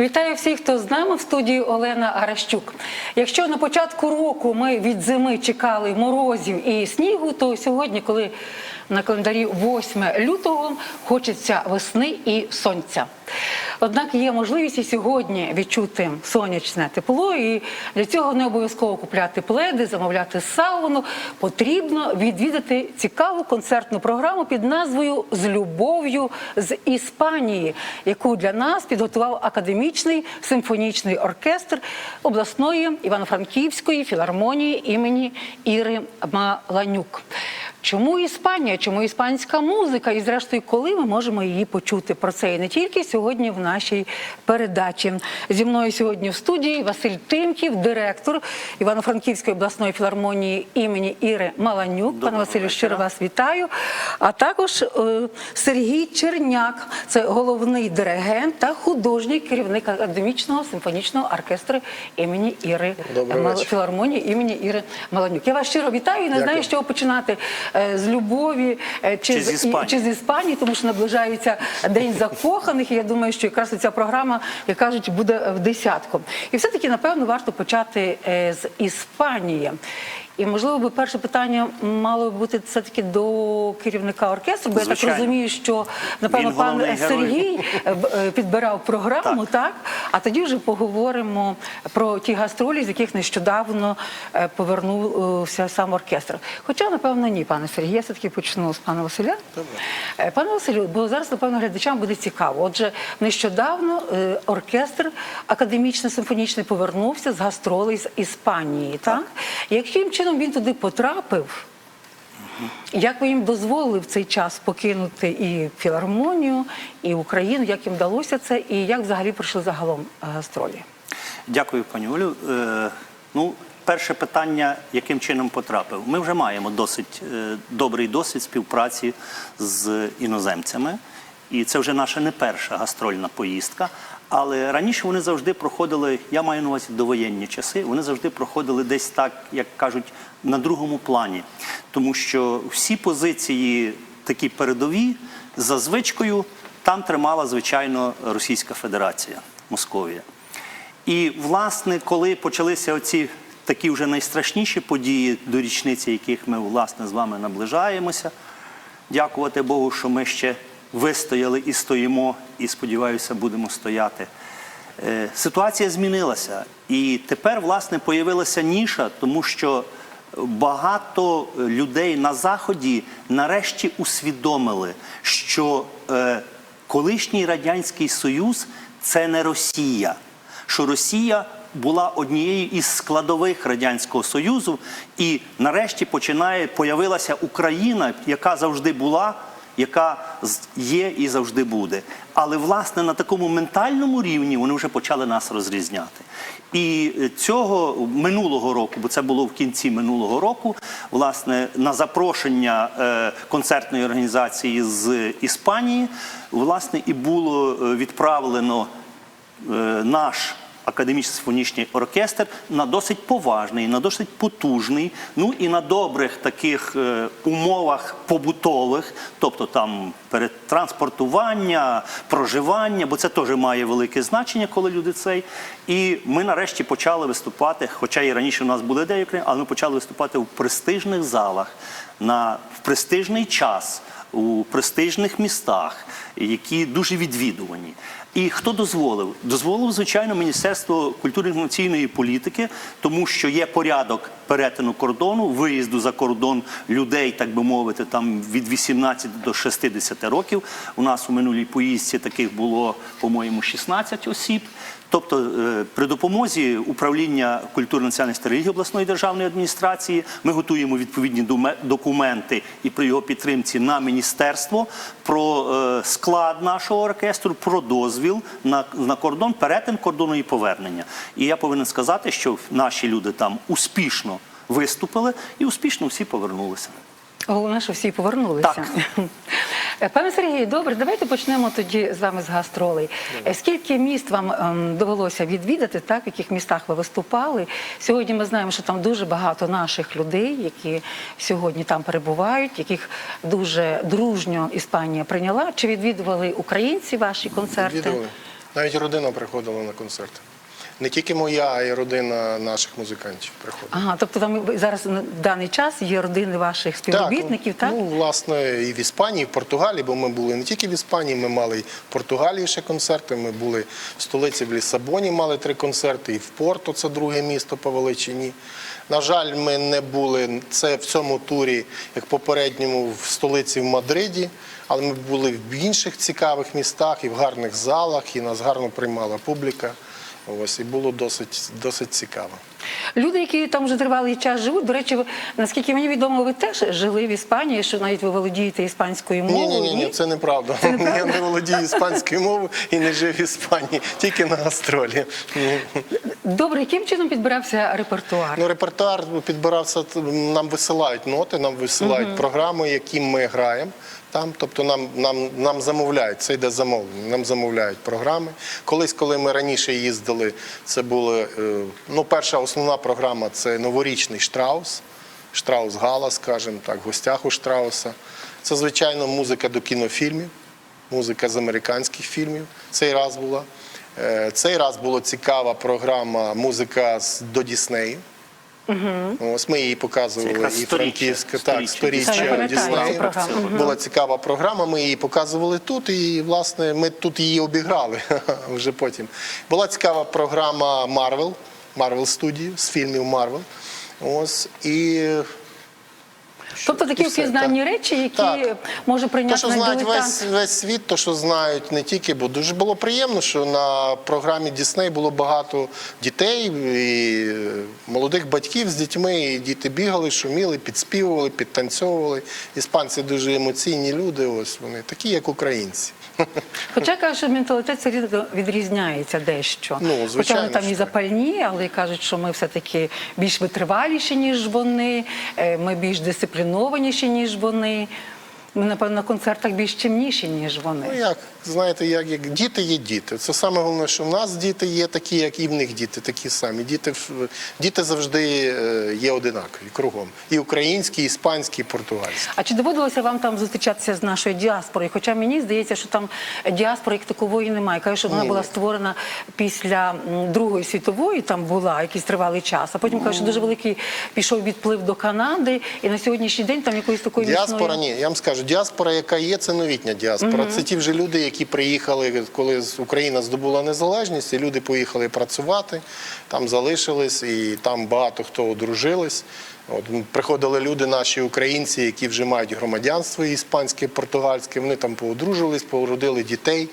Вітаю всіх, хто з нами в студії Олена Аращук. Якщо на початку року ми від зими чекали морозів і снігу, то сьогодні, коли на календарі 8 лютого, хочеться весни і сонця. Однак є можливість і сьогодні відчути сонячне тепло, і для цього не обов'язково купляти пледи, замовляти сауну. Потрібно відвідати цікаву концертну програму під назвою З любов'ю з Іспанії, яку для нас підготував академічний симфонічний оркестр обласної Івано-Франківської філармонії імені Іри Маланюк. Чому Іспанія? Чому іспанська музика? І зрештою, коли ми можемо її почути про це і не тільки сьогодні в нашій передачі. Зі мною сьогодні в студії Василь Тимків, директор Івано-Франківської обласної філармонії імені Іри Маланюк. Пане Василю, щиро вас вітаю. А також е, Сергій Черняк, це головний диригент та художній керівник академічного симфонічного оркестру імені Іри Мал- філармонії імені Іри Маланюк. Я вас щиро вітаю і не знаю, Дякую. з чого починати з любові е, чи, Чи з Іспанії. чи з Іспанії, тому що наближається день закоханих. І я думаю, що якраз ця програма, як кажуть, буде в десятку. І все-таки, напевно, варто почати е, з Іспанії. І можливо би перше питання мало бути все таки до керівника оркестру, бо я так розумію, що напевно пан. Сергій е, е, підбирав програму, так. А тоді вже поговоримо про ті гастролі, з яких нещодавно е, повернувся сам оркестр. Хоча, напевно, ні, пане Сергій, я все-таки почну з пана Василя. Е, Пане Василю, бо зараз, напевно, глядачам буде цікаво. Отже, нещодавно оркестр академічно-симфонічний повернувся з гастролей з Іспанії. Так? Яким чином він туди потрапив? Як ви їм дозволили в цей час покинути і філармонію, і Україну? Як їм вдалося це, і як взагалі пройшли загалом е, гастролі? Дякую, пані Олю. Е, ну, перше питання, яким чином потрапив. Ми вже маємо досить е, добрий досвід співпраці з іноземцями, і це вже наша не перша гастрольна поїздка. Але раніше вони завжди проходили, я маю на увазі довоєнні часи, вони завжди проходили десь так, як кажуть, на другому плані. Тому що всі позиції такі передові, за звичкою, там тримала, звичайно, Російська Федерація, Московія. І, власне, коли почалися оці такі вже найстрашніші події, до річниці яких ми власне з вами наближаємося, дякувати Богу, що ми ще вистояли і стоїмо, і сподіваюся, будемо стояти. Е, Ситуація змінилася, і тепер, власне, появилася ніша, тому що багато людей на заході нарешті усвідомили, що е, колишній радянський союз це не Росія, що Росія була однією із складових радянського союзу, і нарешті починає появилася Україна, яка завжди була. Яка є і завжди буде. Але власне на такому ментальному рівні вони вже почали нас розрізняти. І е, цього минулого року, бо це було в кінці минулого року, власне, на запрошення е, концертної організації з Іспанії, власне, і було е, відправлено наш академічний симфонічний оркестр на досить поважний, на досить потужний, ну і на добрих таких е, умовах побутових, тобто там перетранспортування, проживання, бо це теж має велике значення, коли люди цей. І ми нарешті почали виступати, хоча і раніше у нас були деякі, але ми почали виступати в престижних залах на в престижний час у престижних містах, які дуже відвідувані. І хто дозволив? Дозволив, звичайно, Міністерство культури інформаційної політики, тому що є порядок перетину кордону, виїзду за кордон людей, так би мовити, там від 18 до 60 років. У нас у минулій поїздці таких було, по-моєму, 16 осіб. Тобто е, при допомозі управління культури національності та релігії обласної державної адміністрації ми готуємо відповідні документи і при його підтримці на міністерство про е, склад нашого оркестру, про дозвіл на, на кордон, перетин кордону і повернення. І я повинен сказати, що наші люди там успішно виступили і успішно всі повернулися. Головне, що всі повернулися. Так. Е, Пане Сергію, добре, давайте почнемо тоді з вами з гастролей. Е, Скільки міст вам ем, довелося відвідати, так, в яких містах ви виступали? Сьогодні ми знаємо, що там дуже багато наших людей, які сьогодні там перебувають, яких дуже дружньо Іспанія прийняла. Чи відвідували українці ваші концерти? Відвідували. Навіть родина приходила на концерти. Не тільки моя, а й родина наших музикантів приходила. Ага, тобто там зараз на даний час є родини ваших співробітників, так? Ну, власне, і в Іспанії, і в Португалії, бо ми були не тільки в Іспанії, ми мали і в Португалії ще концерти. Ми були в столиці в Лісабоні, мали три концерти, і в Порту, це друге місто по величині. На жаль, ми не були це в цьому турі, як попередньому, в столиці в Мадриді, але ми були в інших цікавих містах і в гарних залах, і нас гарно приймала публіка. Ось і було досить, досить цікаво. Люди, які там вже тривалий час живуть. До речі, ви, наскільки мені відомо, ви теж жили в Іспанії, що навіть ви володієте іспанською мовою. ні, ні, ні, ні? це неправда. Я не володію іспанською мовою і не жив в Іспанії, тільки на гастролі. Добре, яким чином підбирався репертуар? Ну, репертуар підбирався, нам висилають ноти, нам висилають програми, які ми граємо. Там, тобто нам, нам, нам замовляють, це йде замовлення, нам замовляють програми. Колись, коли ми раніше їздили, це була е, ну, перша основна програма це новорічний штраус, штраус Гала, скажімо так, в гостях у Штрауса. Це, звичайно, музика до кінофільмів, музика з американських фільмів. Цей раз була. Е, Цей раз була цікава програма музика до Діснею. Ось ми її показували і Франківська, так, сторіччя Діснею. Була цікава програма, ми її показували тут, і власне ми тут її обіграли вже потім. Була цікава програма Марвел, Марвел студії з фільмів Марвел. Ось і тобто такі впізнанні речі, які Так. може прийняти прийняти що знають весь, весь світ, то, що знають не тільки, бо дуже було приємно, що на програмі Дісней було багато дітей і молодих батьків з дітьми, і діти бігали, шуміли, підспівували, підтанцьовували. Іспанці дуже емоційні люди, ось вони такі, як українці. Хоча кажуть, що менталітет все рідко відрізняється дещо. Ну, Хоча вони там і запальні, але кажуть, що ми все-таки більш витриваліші, ніж вони, е, ми більш дисциплінованіші, ніж вони. Ми, напевно, на концертах більш чимніші, ніж вони. Ну як, знаєте, як, як діти є діти. Це саме головне, що в нас діти є такі, як і в них діти, такі самі. Діти, діти завжди е, є одинакові кругом. І українські, і іспанські, і португальські. А чи доводилося вам там зустрічатися з нашою діаспорою? Хоча мені здається, що там діаспори як такової немає. Кажуть, що вона була створена після Другої світової, там була якийсь тривалий час. А потім кажуть, що дуже великий пішов відплив до Канади, і на сьогоднішній день там якоїсь такої Діаспора міцної... ні. Я вам скажу, діаспора, яка є, це новітня діаспора. Це ті вже люди, які приїхали, коли Україна здобула незалежність, і люди поїхали працювати, там залишились, і там багато хто одружились. От приходили люди, наші українці, які вже мають громадянство іспанське, португальське. Вони там поодружились, породили дітей.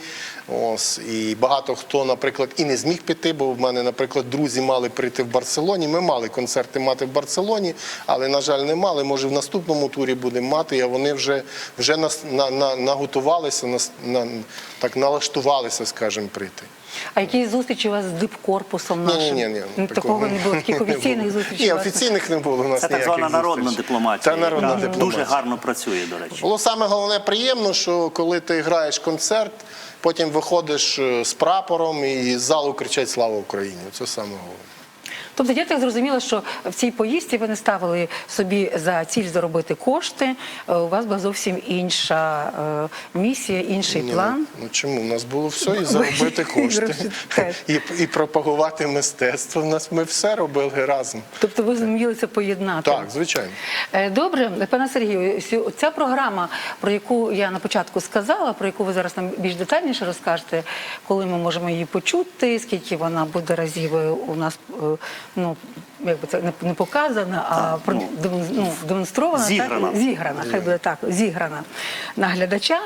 Ось і багато хто, наприклад, і не зміг піти, бо в мене, наприклад, друзі мали прийти в Барселоні. Ми мали концерти мати в Барселоні, але на жаль, не мали. Може, в наступному турі будемо мати. А вони вже вже нас на, на, наготувалися, нас на так налаштувалися, скажімо, прийти. А які зустрічі у вас з дипкорпусом Ні, нашим? ні, ні, Ну, Такого не було, таких офіційних зустрічей. Ні, офіційних не було. У нас Це так звана народна дипломатія. Та народна дипломатія. Дуже гарно працює, до речі. Було саме головне приємно, що коли ти граєш концерт, потім виходиш е, з прапором і з залу кричать Слава Україні. Це саме головне. Тобто я так зрозуміла, що в цій поїздці ви не ставили собі за ціль заробити кошти. Е, У вас була зовсім інша е, місія, інший Ні, план. Ну чому? У нас було все і заробити кошти, і, і пропагувати мистецтво. У нас ми все робили разом. Тобто ви зуміли це поєднати. Так, звичайно. Е, Добре, пане Сергію, ця програма, про яку я на початку сказала, про яку ви зараз нам більш детальніше розкажете, коли ми можемо її почути, скільки вона буде разів у нас ну якби це не- показана, а ну, ну, демонстрована, зіграна. так зіграна, хай буде так, зіграна на глядача.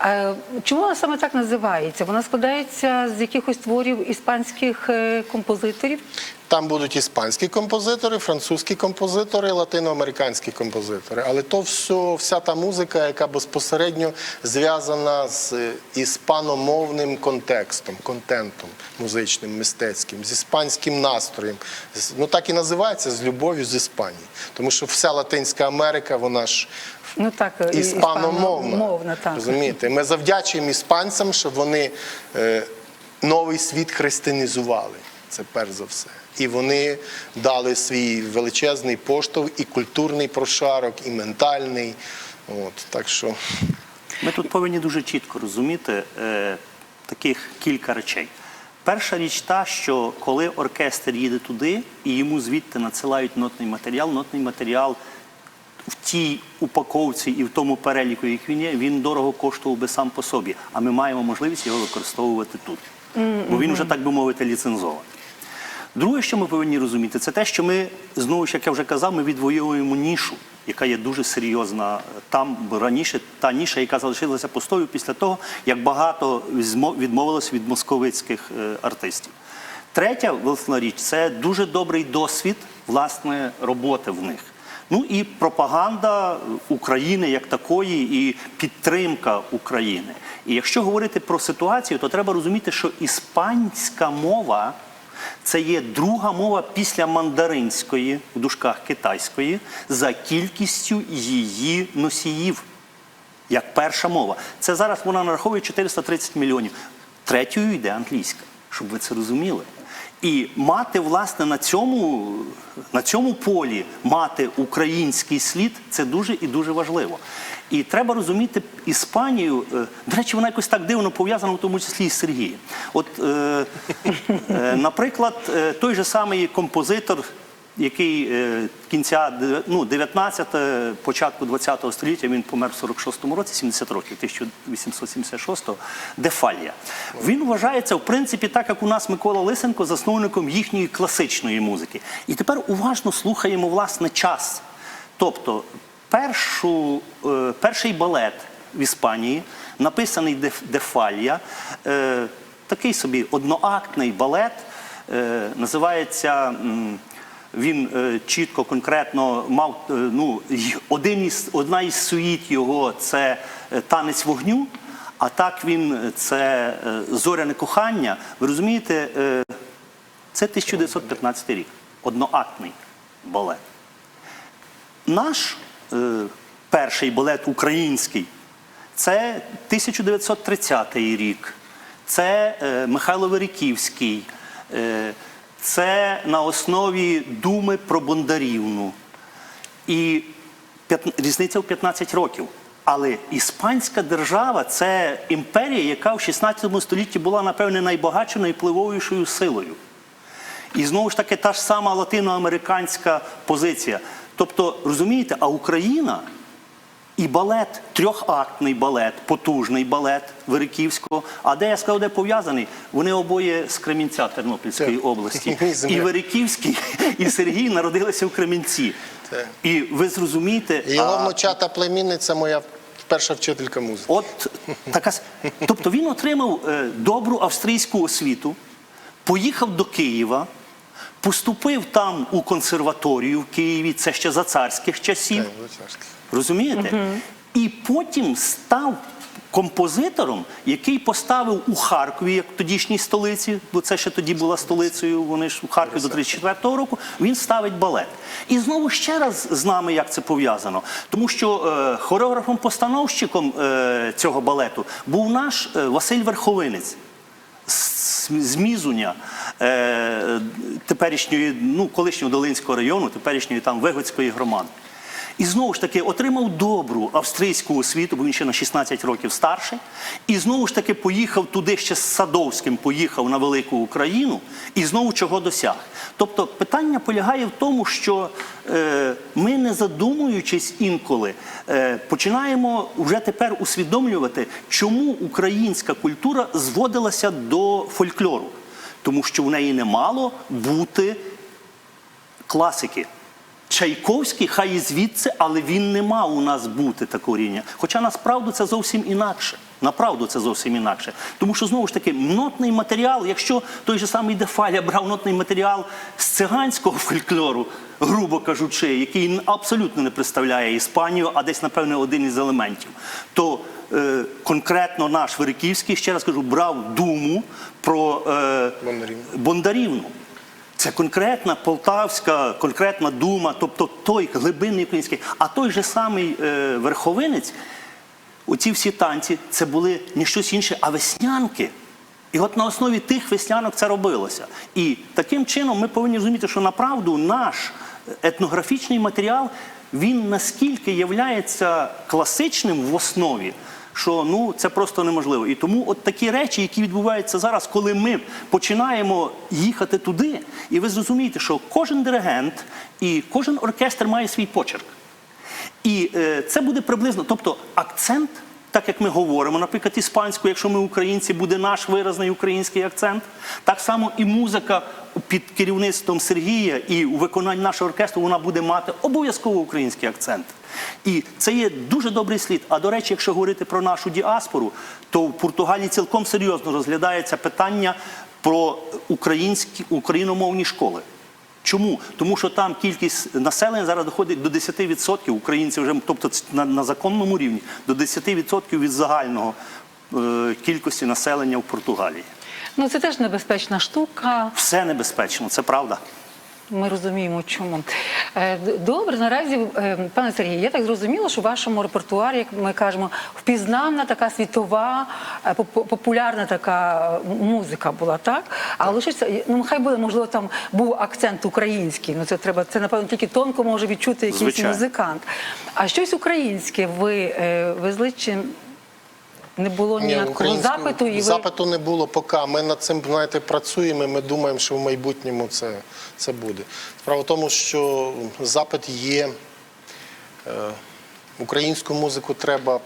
Е, Чому вона саме так називається? Вона складається з якихось творів іспанських е, композиторів. Там будуть іспанські композитори, французькі композитори, латиноамериканські композитори. Але то все, вся та музика, яка безпосередньо зв'язана з е, іспаномовним контекстом, контентом музичним, мистецьким, з іспанським настроєм. Ну так і називається з любов'ю з Іспанії. Тому що вся Латинська Америка, вона ж Ну так, іспаномовна. іспаномовна, так. Розумієте? Ми завдячуємо іспанцям, що вони е, новий світ християнізували. Це перш за все. І вони дали свій величезний поштовх і культурний прошарок, і ментальний. От, так що Ми тут повинні дуже чітко розуміти, е, таких кілька речей. Перша річ та, що коли оркестр їде туди і йому звідти надсилають нотний матеріал, нотний матеріал в тій упаковці і в тому переліку, як він є, він дорого коштував би сам по собі. А ми маємо можливість його використовувати тут. Бо він вже, так би мовити, ліцензований. Друге, що ми повинні розуміти, це те, що ми знову ж як я вже казав, ми відвоюємо нішу, яка є дуже серйозна там раніше. Та ніша, яка залишилася пустою після того, як багато відмовилось від московицьких е, артистів. Третя власна річ це дуже добрий досвід власне роботи в них. Ну і пропаганда України як такої, і підтримка України. І якщо говорити про ситуацію, то треба розуміти, що іспанська мова це є друга мова після мандаринської, в дужках китайської, за кількістю її носіїв. Як перша мова. Це зараз вона нараховує 430 мільйонів. Третьою йде англійська, щоб ви це розуміли. І мати, власне, на цьому, на цьому полі мати український слід це дуже і дуже важливо. І треба розуміти Іспанію. е, До речі, вона якось так дивно пов'язана, в тому числі і з Сергієм. От, е, е, наприклад, е, той же самий композитор, який е, кінця ну, 19 початку 20 століття, він помер в 46-му році, 70 років, 1876-го, Дефалія. Він вважається, в принципі, так як у нас Микола Лисенко, засновником їхньої класичної музики. І тепер уважно слухаємо власне час. Тобто, першу, е, перший балет в Іспанії, написаний Деф- Дефалія, е, такий собі одноактний балет, е, називається. він чітко, конкретно мав ну, один із, одна із суїт його це танець вогню, а так він це зоряне кохання. Ви розумієте, це 1915 рік, одноактний балет. Наш перший балет український це 1930 рік. Це е, Михайло Вериківський. Е, це на основі думи про Бондарівну. І різниця в 15 років. Але іспанська держава це імперія, яка в 16 столітті була, напевне, найбагатшою, найвпливовішою силою. І знову ж таки та ж сама латиноамериканська позиція. Тобто, розумієте, а Україна і балет, трьохактний балет, потужний балет Вериківського. А де я сказав, де пов'язаний? Вони обоє з Кремінця Тернопільської області. І Вериківський, і Сергій народилися в Кремінці. І ви зрозумієте, І Його а- внучата племінниця моя перша вчителька музики. От така тобто він отримав е, добру австрійську освіту, поїхав до Києва, поступив там у консерваторію в Києві, це ще за царських часів. Розумієте? І потім став композитором, який поставив у Харкові, як тодішній столиці, бо це ще тоді була столицею, вони ж у Харкові до 34-го року, він ставить балет. І знову ще раз з нами, як це пов'язано. Тому що е, хореографом-постановщиком е, цього балету був наш е, Василь Верховинець з з Мізуня, теперішньої, ну, колишнього Долинського району, теперішньої там Вигодської громади. І знову ж таки отримав добру австрійську освіту, бо він ще на 16 років старший. І знову ж таки поїхав туди ще з Садовським, поїхав на велику Україну і знову чого досяг. Тобто питання полягає в тому, що е, ми, не задумуючись інколи, е, починаємо вже тепер усвідомлювати, чому українська культура зводилася до фольклору. Тому що в неї не мало бути класики. Чайковський, хай і звідси, але він не мав у нас бути такого рівня. Хоча насправді це зовсім інакше. Направду це зовсім інакше. Тому що знову ж таки нотний матеріал, якщо той же самий Дефаля брав нотний матеріал з циганського фольклору, грубо кажучи, який абсолютно не представляє Іспанію, а десь, напевне, один із елементів, то е, конкретно наш Вериківський, ще раз кажу, брав думу про е, Бондарівну. Бондарівну. Це конкретна полтавська, конкретна дума, тобто той глибинний український. А той же самий е, верховинець, оці всі танці, це були не щось інше, а веснянки. І от на основі тих веснянок це робилося. І таким чином ми повинні розуміти, що направду наш етнографічний матеріал він наскільки являється класичним в основі, що ну це просто неможливо. І тому от такі речі, які відбуваються зараз, коли ми починаємо їхати туди, і ви зрозумієте, що кожен диригент і кожен оркестр має свій почерк. І е, це буде приблизно, тобто акцент, так як ми говоримо, наприклад, іспанською, якщо ми українці, буде наш виразний український акцент. Так само і музика під керівництвом Сергія і у виконанні нашого оркестру вона буде мати обов'язково український акцент. І це є дуже добрий слід. А до речі, якщо говорити про нашу діаспору, то в Португалії цілком серйозно розглядається питання про українські україномовні школи. Чому? Тому що там кількість населення зараз доходить до 10% українців, вже, тобто на, на законному рівні, до 10% від загального е, кількості населення в Португалії. Ну це теж небезпечна штука. Все небезпечно, це правда. Ми розуміємо, чому. Е, Добре, наразі, е, пане Сергію, я так зрозуміла, що в вашому репертуарі, як ми кажемо, впізнавна така світова, е, популярна така музика була, так? А лишиться, ну хай буде, можливо, там був акцент український. Ну це треба, це напевно тільки тонко може відчути якийсь Звичайно. музикант. А щось українське ви везли чи не було Ні, ніякого українського запиту? І ви... запиту не було поки. Ми над цим знаєте, працюємо. Ми думаємо, що в майбутньому це, це буде. Справа в тому, що запит є. Е, Українську музику треба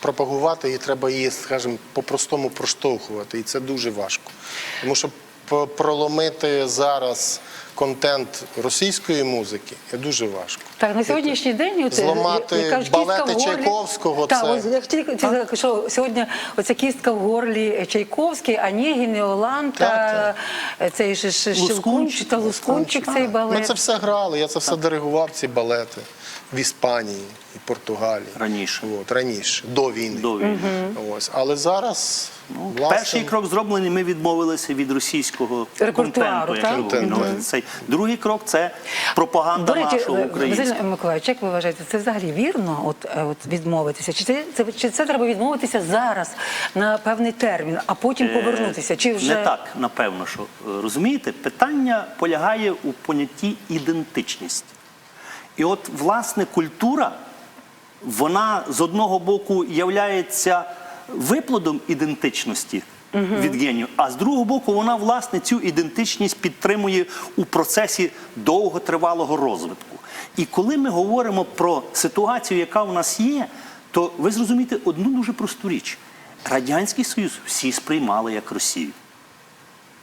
пропагувати і треба її, скажімо, по-простому проштовхувати. І це дуже важко. Тому що проломити зараз контент російської музики є дуже важко. Так, на сьогоднішній день от, Зламати балети в горлі- Чайковського, Так, це- ось я тільки хотіла сказати, що сьогодні оця кістка в горлі Чайковський, Онегін, Іолан та цей же ж Щелкунчик та Лускунчик, цей балет. Ми це все грали, я це все диригував, ці балети в Іспанії і Португалії. Раніше. От, раніше, до війни. До війни. Ось. Але зараз Ну, власне, Перший крок зроблений, ми відмовилися від російського Репертуару, контенту. так? ви Контенту. говорите. Цей другий крок це пропаганда До речі, нашого українського. Миколаївич, як ви вважаєте, це взагалі вірно от, е, от відмовитися? Чи це, це, чи це треба відмовитися зараз на певний термін, а потім повернутися? Чи вже... Е, Не так, напевно, що е, розумієте, питання полягає у понятті ідентичність. І от, власне, культура, вона з одного боку являється виплодом ідентичності від генію, а з другого боку, вона, власне, цю ідентичність підтримує у процесі довготривалого розвитку. І коли ми говоримо про ситуацію, яка у нас є, то ви зрозумієте одну дуже просту річ. Радянський Союз всі сприймали як Росію.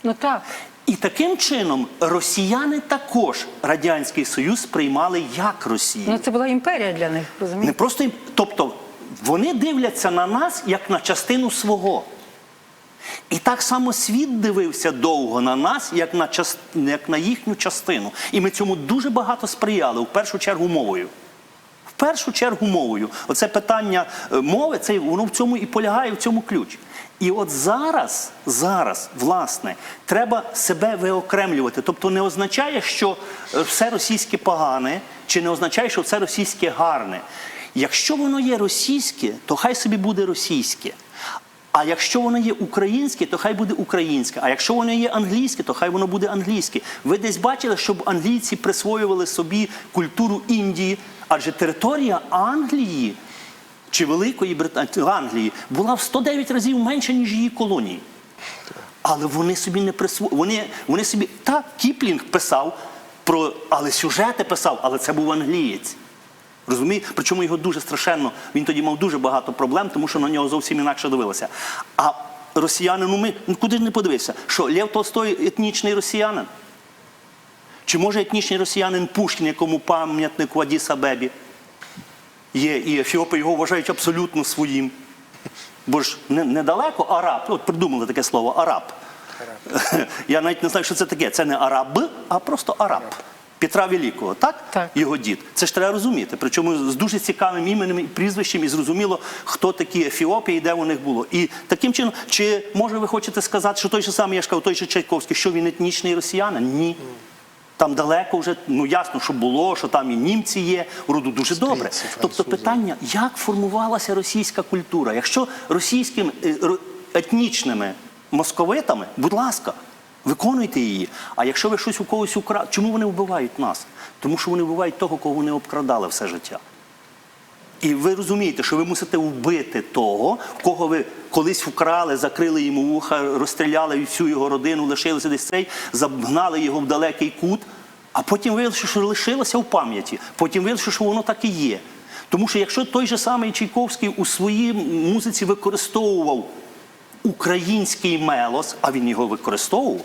Ну так. І таким чином росіяни також Радянський Союз сприймали як Росію. Ну це була імперія для них, Не просто тобто вони дивляться на нас як на частину свого. І так само світ дивився довго на нас, як на, част... як на їхню частину. І ми цьому дуже багато сприяли, в першу чергу мовою. В першу чергу мовою. Оце питання е, мови, це воно в цьому і полягає, в цьому ключ. І от зараз, зараз, власне, треба себе виокремлювати. Тобто не означає, що е, все російське погане, чи не означає, що все російське гарне. Якщо воно є російське, то хай собі буде російське. А якщо воно є українське, то хай буде українське. А якщо воно є англійське, то хай воно буде англійське. Ви десь бачили, щоб англійці присвоювали собі культуру Індії, адже територія Англії чи Великої Британії Англії була в 109 разів менша, ніж її колонії. Але вони собі не присвоїли. Вони, вони собі так, Кіплінг писав про, але сюжети писав, але це був англієць. Розумієте? Причому його дуже страшенно. Він тоді мав дуже багато проблем, тому що на нього зовсім інакше дивилися. А росіяни, ну ми ну, куди ж не подивився? Що Лев Толстой етнічний росіянин? Чи може етнічний росіянин Пушкін, якому пам'ятник в Адіс Абебі є, і Ефіопи його вважають абсолютно своїм? Бо ж не- недалеко араб, от придумали таке слово араб. Я навіть не знаю, що це таке. Це не араб, а просто араб. Петра Великого, так? Так. Його дід. Це ж треба розуміти. Причому з дуже цікавим іменем і прізвищем, і зрозуміло, хто такі Ефіопії, і де у них було. І таким чином, чи може ви хочете сказати, що той же самий я ж кажу, той же Чайковський, що він етнічний росіянин? Ні. Там далеко вже, ну ясно, що було, що там і німці є, роду дуже добре. Тобто питання, як формувалася російська культура? Якщо російським е, етнічними московитами, будь ласка, виконуйте її. А якщо ви щось у когось украли, чому вони вбивають нас? Тому що вони вбивають того, кого вони обкрадали все життя. І ви розумієте, що ви мусите вбити того, кого ви колись вкрали, закрили йому вуха, розстріляли всю його родину, лишилися десь цей, загнали його в далекий кут, а потім виявилося, що лишилося в пам'яті. Потім виявилося, що воно так і є. Тому що якщо той же самий Чайковський у своїй музиці використовував український мелос, а він його використовував,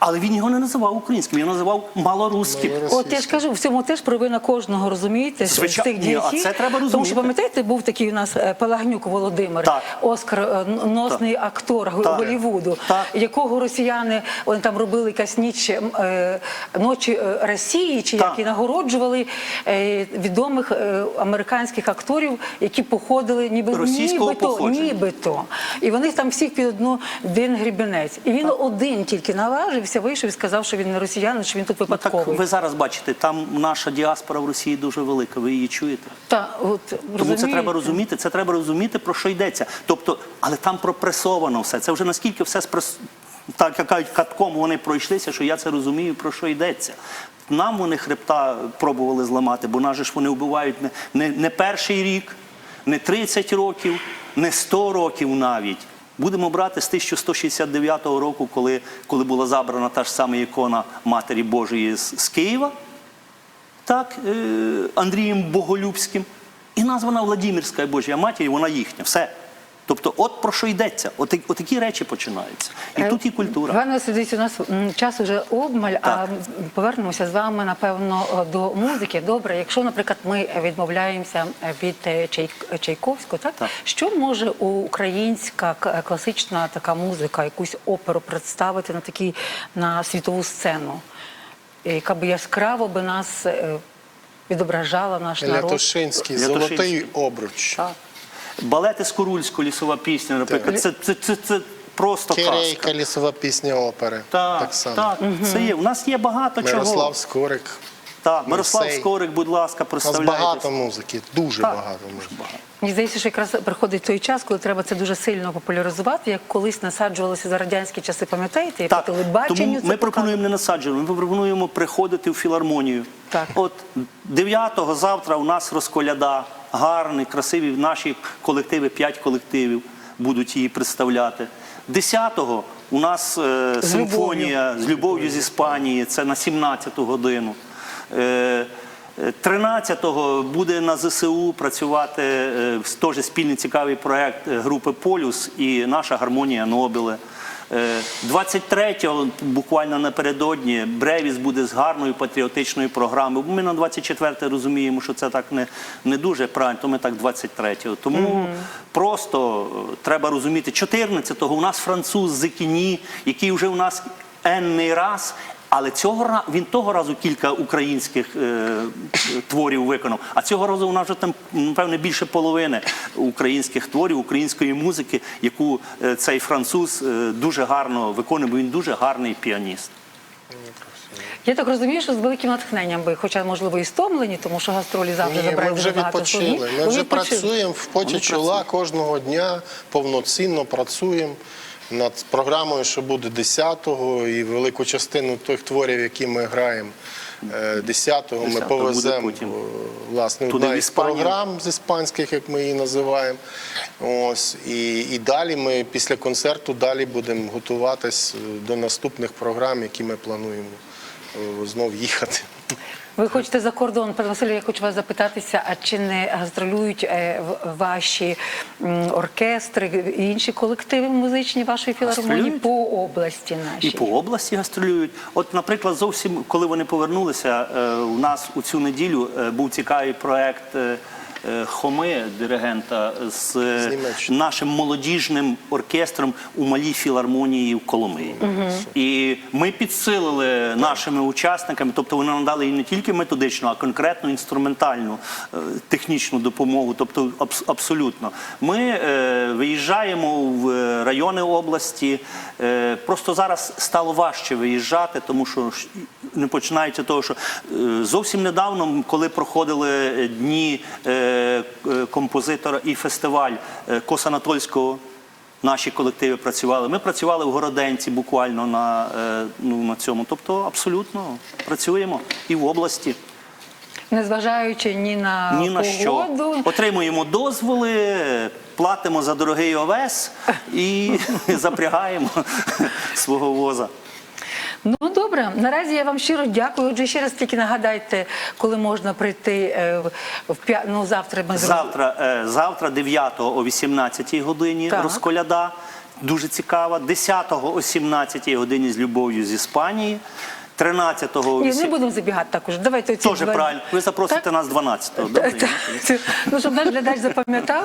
але він його не називав українським, він називав малоруським. От я ж кажу, в цьому теж провина кожного, розумієте, з тих Ні, діячів. а це треба Тому що пам'ятаєте, був такий у нас е, Палагнюк Володимир, Так. Оскар е, носний актор Г- Так. Голлівуду, Так. якого росіяни вони там робили якась ніч е, ночі Росії, чи Так. як і нагороджували е, відомих е, американських акторів, які походили ніби Російського нібито, походження. нібито. І вони там всіх під одну один грібенець. І він один тільки наважився, вийшов і сказав, що він не росіянин, що він тут Ну, так ви зараз бачите, там наша діаспора в Росії дуже велика. Ви її чуєте? Та, от, Тому це треба розуміти. Це треба розуміти, про що йдеться. Тобто, але там пропресовано все. Це вже наскільки все спрес... так як кажуть, катком вони пройшлися, що я це розумію, про що йдеться. Нам вони хребта пробували зламати, бо нас же ж вони вбивають не, не, не перший рік, не 30 років, не 100 років навіть. Будемо брати з 1169 року, коли, коли була забрана та ж сама ікона Матері Божої з, з Києва так, е, Андрієм Боголюбським, і названа Владимирська Божія Матір, вона їхня. Все. Тобто, от про що йдеться, от, от такі речі починаються. І Е, тут і культура. Іван Васильович, у нас час уже обмаль, а повернемося з вами, напевно, е, до музики. Добре, якщо, наприклад, ми відмовляємося від е, Чай- Чайковського, так? Так. що може українська к- класична така музика, якусь оперу представити на такій на світову сцену, е, яка би яскраво би нас е, відображала наш народ? Лятошинський, Лятошинський. золотий обруч. Так. Балети Скорульського, лісова пісня, наприклад, це, це, це, це просто казка. Кирейка, лісова пісня опери. Так, так само. так, це є. У нас є багато чого. Мирослав Скорик. Так, Мирослав. Скорик, будь ласка, У нас багато музики, дуже Так. багато музики. Мені здається, що якраз приходить той час, коли треба це дуже сильно популяризувати, як колись насаджувалося за радянські часи, пам'ятаєте, і по Так, телебаченню тому це ми пропонуємо не насаджувати, ми пропонуємо приходити в філармонію. Так. От 9-го завтра у нас розколяда, гарний, красиві наші колективи, 5 колективів будуть її представляти. 10-го у нас е, симфонія з любов'ю з Іспанії, це на 17-ту годину. Е, е, 13-го буде на ЗСУ працювати е, теж спільний цікавий проект е, групи Полюс і наша гармонія Нобеле. Е, 23-го, буквально напередодні, Бревіс буде з гарною патріотичною програмою. Ми на 24 розуміємо, що це так не, не дуже правильно, то ми так 23-го. Тому просто е, треба розуміти, 14-го у нас француз Зекіні, який вже у нас енний раз. Але цього ра- він того разу кілька українських е, творів виконав. А цього разу у нас вже там напевне більше половини українських творів, української музики, яку е, цей француз е, дуже гарно виконує, бо він дуже гарний піаніст. Я так розумію, що з великим натхненням би, хоча можливо і стомлені, тому що гастролі завжди Ні, ми вже відпочили. часу. Ми вже відпочили. працюємо в поті чола кожного дня, повноцінно працюємо над програмою, що буде 10-го, і велику частину тих творів, які ми граємо. е, 10-го ми 10-го повеземо е, власне одна із програм з іспанських, як ми її називаємо. Ось і, і далі ми після концерту далі будемо готуватись е, до наступних програм, які ми плануємо е, знов їхати. Ви хочете за кордон, пане Василю, я хочу вас запитатися, а чи не гастролюють е, ваші оркестри і інші колективи музичні вашої філармонії по області нашій? І по області гастролюють. От, наприклад, зовсім коли вони повернулися, е, у нас у цю неділю е, був цікавий проект. Е, Хоми, диригента, з Німеччини. нашим молодіжним оркестром у малій філармонії в Коломиї. І ми підсилили нашими учасниками, тобто вони надали їм не тільки методичну, а конкретну інструментальну е, технічну допомогу, тобто абс- абсолютно. Ми е, виїжджаємо в е, райони області. Е, просто зараз стало важче виїжджати, тому що не починається того, що е, зовсім недавно, коли проходили дні е, композитора і фестиваль е, Косанатольського. Наші колективи працювали. Ми працювали в Городенці буквально на, е, ну, на цьому. Тобто абсолютно працюємо і в області. незважаючи ні на Ні на що. Отримуємо дозволи, платимо за дорогий овес і запрягаємо свого воза. Ну добре, наразі я вам щиро дякую. Отже, ще раз тільки нагадайте, коли можна прийти е, в- п'я... ну, завтра. Ми Завтра, е, завтра 9 о 18 годині Так. розколяда. Дуже цікава. 10 о 17 годині з любов'ю з Іспанії. 13 о Ні, не будемо забігати також. Давайте оці Теж два- правильно. Ви запросите Так? нас 12-го. Так, Добре? так. Ну, щоб наш глядач запам'ятав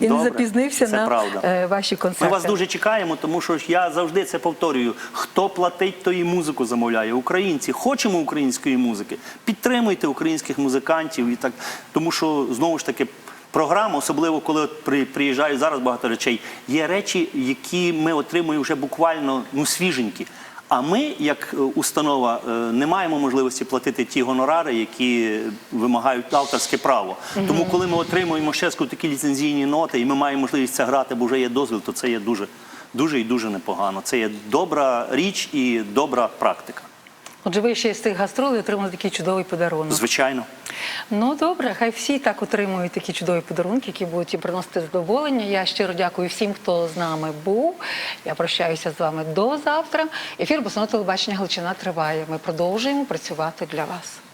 і не запізнився це на правда. е, ваші концерти. Ми вас дуже чекаємо, тому що я завжди це повторюю. Хто платить, то і музику замовляє. Українці хочемо української музики. Підтримуйте українських музикантів і так, тому що знову ж таки. Програма, особливо коли от при, приїжджають зараз багато речей, є речі, які ми отримуємо вже буквально ну, свіженькі. А ми, як е, установа, е, не маємо можливості платити ті гонорари, які вимагають авторське право. Тому, коли ми отримуємо ще такі ліцензійні ноти, і ми маємо можливість це грати, бо вже є дозвіл, то це є дуже, дуже і дуже непогано. Це є добра річ і добра практика. Отже, ви ще з цих гастролей отримали такий чудовий подарунок. Звичайно. Ну добре, хай всі так отримують такі чудові подарунки, які будуть їм приносити задоволення. Я щиро дякую всім, хто з нами був. Я прощаюся з вами до завтра. Ефір «Босоно телебачення Галичина триває. Ми продовжуємо працювати для вас.